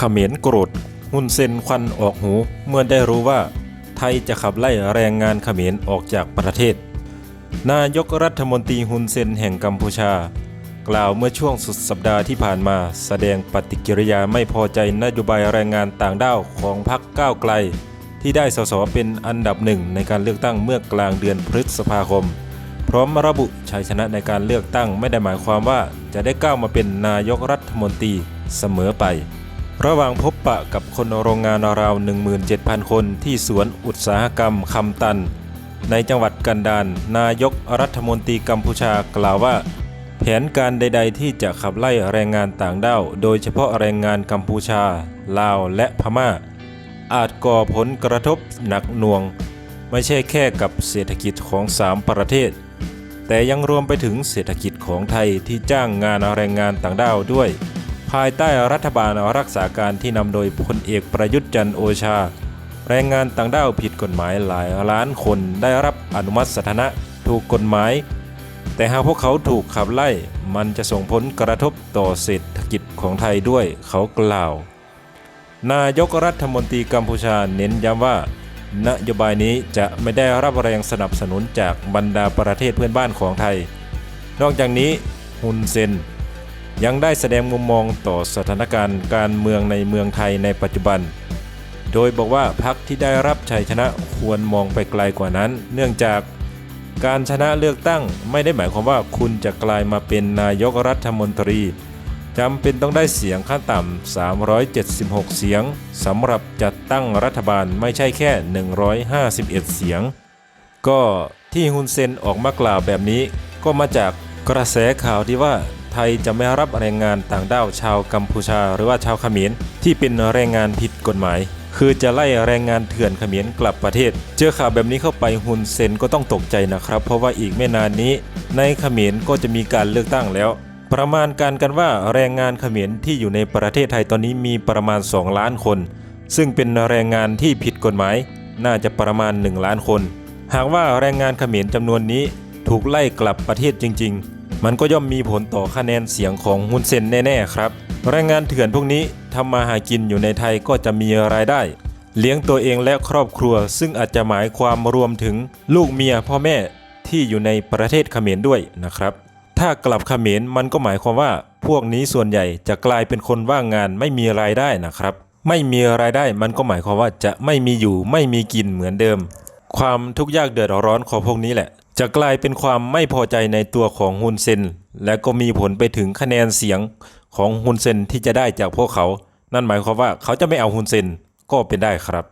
ขมรโกรธฮุนเซนควันออกหูเมื่อได้รู้ว่า ไทยจะขับไล่แรงงานขมรออกจากประเทศ นายกรัฐมนตรีฮุนเซนแห่งกัมพูชา กล่าวเมื่อช่วงสุดสัปดาห์ที่ผ่านมา แสดงปฏิกิริยาไม่พอใจนโยบายแรงงานต่างด้าวของพรรคก้าวไกล ที่ได้สสเป็นอันดับหนึ่งในการเลือกตั้งเมื่อกลางเดือนพฤษภาคม พร้อมระบุชัยชนะในการเลือกตั้งไม่ได้หมายความว่าจะได้ก้าวมาเป็นนายกรัฐมนตรีเสมอไป ระหว่างพบปะกับคนโรงงานราว 17,000 คนที่สวนอุตสาหกรรมคำตัน ในจังหวัดกันดารนายกรัฐมนตรีกัมพูชากล่าวว่า แผนการใด ๆ ที่จะขับไล่แรงงานต่างด้าว โดยเฉพาะแรงงานกัมพูชา ลาวและพม่า อาจก่อผลกระทบหนักหน่วง ไม่ใช่แค่กับเศรษฐกิจของสามประเทศ แต่ยังรวมไปถึงเศรษฐกิจของไทยที่จ้างงานแรงงานต่างด้าวด้วย ภายใต้รัฐบาลรักษาการที่นำโดยพลเอกประยุทธ์จันโอชา แรงงานต่างด้าวผิดกฎหมายหลายล้านคนได้รับอนุมัติสถานะถูกกฎหมาย แต่หากพวกเขาถูกขับไล่มันจะส่งผลกระทบต่อเศรษฐกิจของไทยด้วยเขากล่าว นายกรัฐมนตรีกัมพูชาเน้นย้ำว่า นโยบายนี้จะไม่ได้รับแรงสนับสนุนจากบรรดาประเทศเพื่อนบ้านของไทย นอกจากนี้ฮุนเซน ยังได้แสดงมุมมองต่อสถานการณ์การเมืองในเมืองไทยในปัจจุบัน โดยบอกว่าพรรคที่ได้รับชัยชนะควรมองไปไกลกว่านั้น เนื่องจากการชนะเลือกตั้งไม่ได้หมายความว่าคุณจะกลายมาเป็นนายกรัฐมนตรีจำเป็นต้องได้เสียงขั้นต่ำ 376 เสียงสำหรับจัดตั้งรัฐบาลไม่ใช่แค่ 151 เสียง ก็ที่ฮุนเซนออกมากล่าวแบบนี้ก็มาจากกระแสข่าวที่ว่า ไทยจะไม่รับแรงงานต่างด้าวชาวกัมพูชา หรือว่าชาวเขมรที่เป็นแรงงานผิดกฎหมาย คือจะไล่แรงงานเถื่อนเขมรกลับประเทศ เจอข่าวแบบนี้เข้าไปฮุนเซนก็ต้องตกใจนะครับ เพราะว่าอีกไม่นานนี้ ในเขมรก็จะมีการเลือกตั้งแล้วประมาณการกันว่าแรงงานเขมรที่อยู่ในประเทศไทยตอนนี้มีประมาณ 2 ล้านคน ซึ่งเป็นแรงงานที่ผิดกฎหมาย น่าจะประมาณ 1 ล้านคน หากว่าแรงงานเขมรจำนวนนี้ถูกไล่กลับประเทศจริงๆ มันก็ย่อมมีผลต่อคะแนนเสียงของฮุนเซนแน่ๆครับแรงงานเถื่อนพวกนี้ทำมาหากินอยู่ในไทยก็จะมีรายได้ เลี้ยงตัวเองและครอบครัว ซึ่งอาจจะหมายความรวมถึงลูกเมียพ่อแม่ที่อยู่ในประเทศเขมรด้วยนะครับ ถ้ากลับเขมรมันก็หมายความว่า พวกนี้ส่วนใหญ่จะกลายเป็นคนว่างงานไม่มีรายได้นะครับ ไม่มีรายได้มันก็หมายความว่าจะไม่มีอยู่ไม่มีกินเหมือนเดิม ความทุกข์ยากเดือดร้อนของพวกนี้แหละ จะกลายเป็นความไม่พอใจในตัวของฮุนเซน และก็มีผลไปถึงคะแนนเสียงของฮุนเซนที่จะได้จากพวกเขา นั่นหมายความว่าเขาจะไม่เอาฮุนเซนก็เป็นได้ครับ